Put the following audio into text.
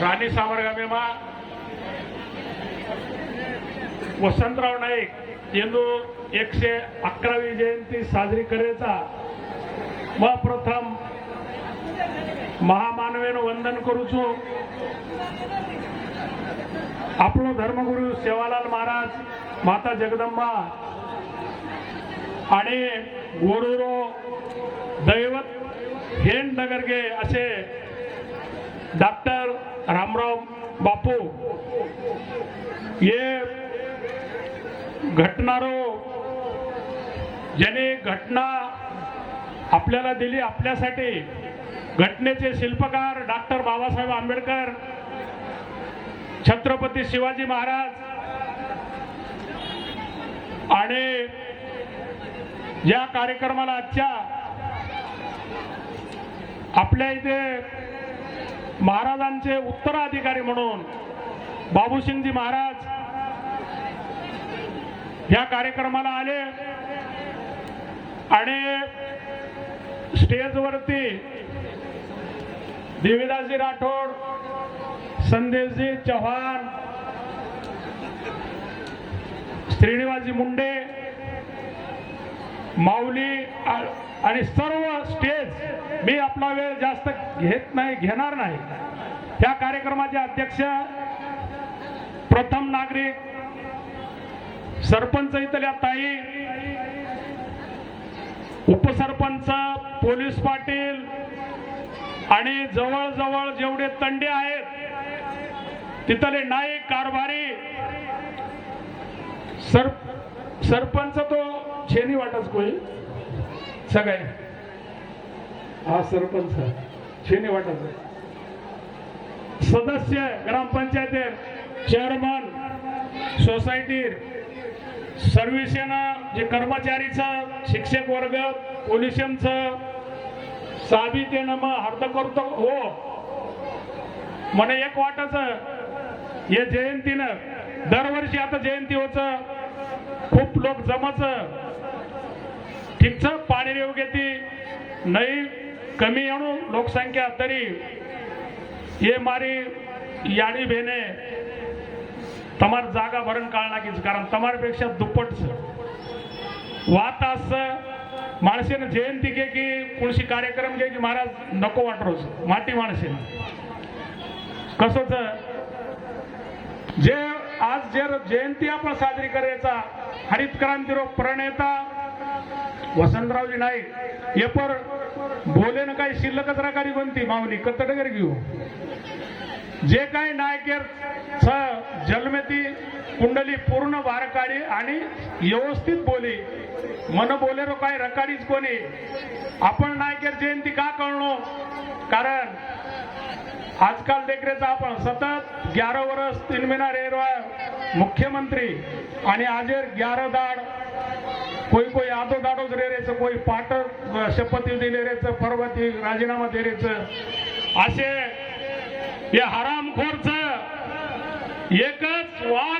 राणे सावरगामेमा वसंतराव नाईक यांनो एकशे अकरावी जयंती साजरी करायचा व प्रथम महामानवेनं वंदन करूचो आपलो धर्मगुरु सेवालाल महाराज माता जगदंबा आणि गोरुरो दैवत हेन नगरगे असे डॉक्टर रामराव बापू ये घटनारो ज्याने घटना आपल्याला दिली आपल्यासाठी घटनेचे शिल्पकार डॉक्टर बाबासाहेब आंबेडकर छत्रपती शिवाजी महाराज आणि या कार्यक्रमाला आजच्या आपल्या इथे महाराजांचे उत्तराधिकारी म्हणून बाबूसिंगजी महाराज या कार्यक्रमाला आले आणि स्टेजवरती देवीदासजी राठोड संदेशजी चव्हाण श्रीनिवासजी मुंडे माऊली आणि सर्व स्टेज मी आपला वेळ जास्त घेत नाही घेणार नाही. त्या कार्यक्रमाचे अध्यक्ष प्रथम नागरिक सरपंच इथल्या ताई उपसरपंच पोलीस पाटील आणि जवळजवळ जेवढे तंडे आहेत तिथले नाईक कारभारी सर सरपंच तो छेनी वाटच कोई सगळे. हा सरपंच छेने वाटच सदस्य ग्रामपंचायत चेअरमन सोसायटी सर्व्हिसेनं जे कर्मचारीचं शिक्षक वर्ग पोलिसांचं साबितेनं मग हर्द करतो. हो. म्हणे एक वाटायचं हे जयंतीनं दरवर्षी आता जयंती होच खूप लोक जमाच ठीकच पाणी रेव घेते. नाही कमी आणू लोकसंख्या तरी हे मारी याडी भेने તમાર જાગા ભરણ કાળ નાખી છે કારણ તમારી પેક્ષા દુપ્પટ છે વાત असं माणसेनं जयंती घे की कोणशी कार्यक्रम घे की महाराज नको वाटरो છે माटी माणसे कसं जे आज जे जयंती आपण साजरी करायचा हरित क्रांतीरो प्रणेता वसंतरावजी नाईक हे पर बोले ना काही शिल्लकच राकारी बनती माऊली कतडगर घेऊ. जे काही नायकेर छ जन्मती कुंडली पूर्ण वारकाडी आणि व्यवस्थित बोली मन बोलेरो काय रकाडीच कोणी. आपण नायकेर जयंती का कळणो कारण आजकाल देखरेचा आपण सतत ग्यारह वर्ष तीन महिना रेरवा मुख्यमंत्री आणि आजेर ग्यारह दाड कोई कोई आदो दाडोच रेरेचं कोई पाट शपथी दिले रेचं पर्वती राजीनामा दे रेचं असे या हरामखोरच एकच वाद